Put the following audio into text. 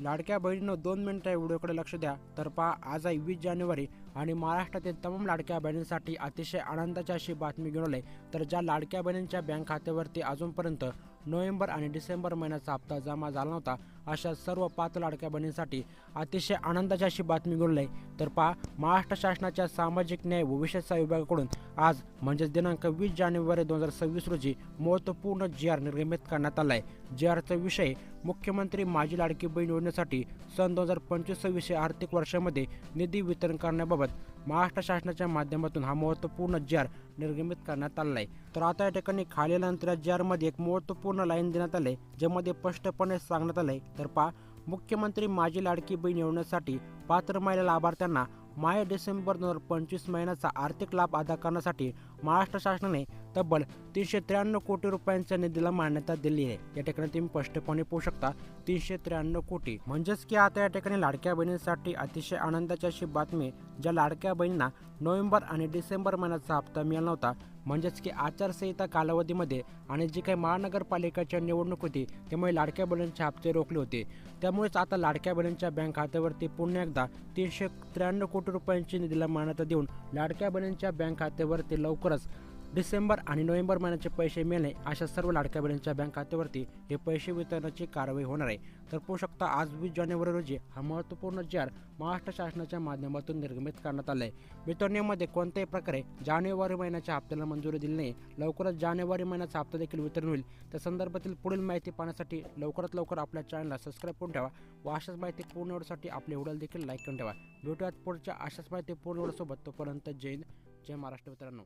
लाडक्या बहिणीनं दोन मिनिटं या व्हिडिओकडे लक्ष द्या. तर पहा आज आहे वीस जानेवारी आणि महाराष्ट्रातील तमाम लाडक्या बहिणींसाठी अतिशय आनंदाची अशी बातमी घेऊन आली तर ज्या लाडक्या बहिणींच्या बँक खात्यावरती अजूनपर्यंत नोव्हेंबर आणि डिसेंबर महिन्याचा हप्ता जमा झाला नव्हता अशा सर्व पाच लाडक्या बहिणींसाठी अतिशय आनंदाची अशी बातमी घेऊन आली तर पहा महाराष्ट्र शासनाच्या सामाजिक न्याय व विशेष विभागाकडून आज म्हणजेच दिनांक वीस जानेवारी दोन हजार सव्वीस रोजी महत्त्वपूर्ण जी आर निर्गमित करण्यात आला आहे जी आरचा विषय मुख्यमंत्री माझी लाडकी बहीण योजनेसाठी सन दोन हजार पंचवीस सव्वीस आर्थिक वर्षामध्ये निधी वितरण करण्याबाबत महाराष्ट्र शासनाच्या माध्यमातून हा महत्त्वपूर्ण जार निर्गमित करण्यात आला आहे तर आता या ठिकाणी खालील अंतरा जारमध्ये एक महत्त्वपूर्ण लाईन देण्यात आले ज्यामध्ये स्पष्टपणे सांगण्यात आलंय. तर पहा मुख्यमंत्री माझी लाडकी बहीण योजनेसाठी पात्र महिला लाभार्थ्यांना माय डिसेंबर दोन हजार पंचवीस महिन्याचा आर्थिक लाभ अदा करण्यासाठी महाराष्ट्र शासनाने तब्बल तीनशे त्र्याण्णव कोटी रुपयांच्या निधीला मान्यता दिली आहे. या ठिकाणी तुम्ही स्पष्टपणे पाहू शकता तीनशे त्र्याण्णव कोटी. म्हणजेच की आता या ठिकाणी लाडक्या बहिणींसाठी अतिशय आनंदाची अशी बातमी ज्या लाडक्या बहिणींना नोव्हेंबर आणि डिसेंबर महिन्याचा हप्ता मिळाला नव्हता. म्हणजेच की आचारसंहिता कालावधीमध्ये आणि जी काही महानगरपालिकेच्या निवडणूक होती त्यामुळे लाडक्या बहिणींचे हप्ते रोखले होते. त्यामुळेच आता लाडक्या बहिणींच्या बँक खात्यावरती पुन्हा एकदा तीनशे त्र्याण्णव कोटी रुपयांची निधीला मान्यता देऊन लाडक्या बहिणींच्या बँक खात्यावरती लवकरच डिसेंबर आणि नोव्हेंबर महिन्याचे पैसे मिळणे अशा सर्व लाडक्या बहिणींच्या बँक खात्यावरती हे पैसे वितरणाची कारवाई होणार आहे. तर पोहू शकता आज वीस जानेवारी रोजी हा महत्त्वपूर्ण जार महाराष्ट्र शासनाच्या माध्यमातून निर्गमित करण्यात आला आहे वितरणीमध्ये कोणत्याही प्रकारे जानेवारी महिन्याच्या हप्त्याला मंजुरी दिली नाही लवकरच जानेवारी महिन्याचा हप्ता देखील वितरण होईल. त्या संदर्भातील पुढील माहिती पाहण्यासाठी लवकरात लवकर आपल्या चॅनलला सबस्क्राईब करून ठेवा. व अशाच माहिती पूर्ण वेळसाठी आपल्या व्हिडिओला देखील लाईक करून ठेवा. भेटूयात पुढच्या अशाच माहिती पूर्ण वेळसोबत तोपर्यंत जय हिंद जय महाराष्ट्र मित्रांनो.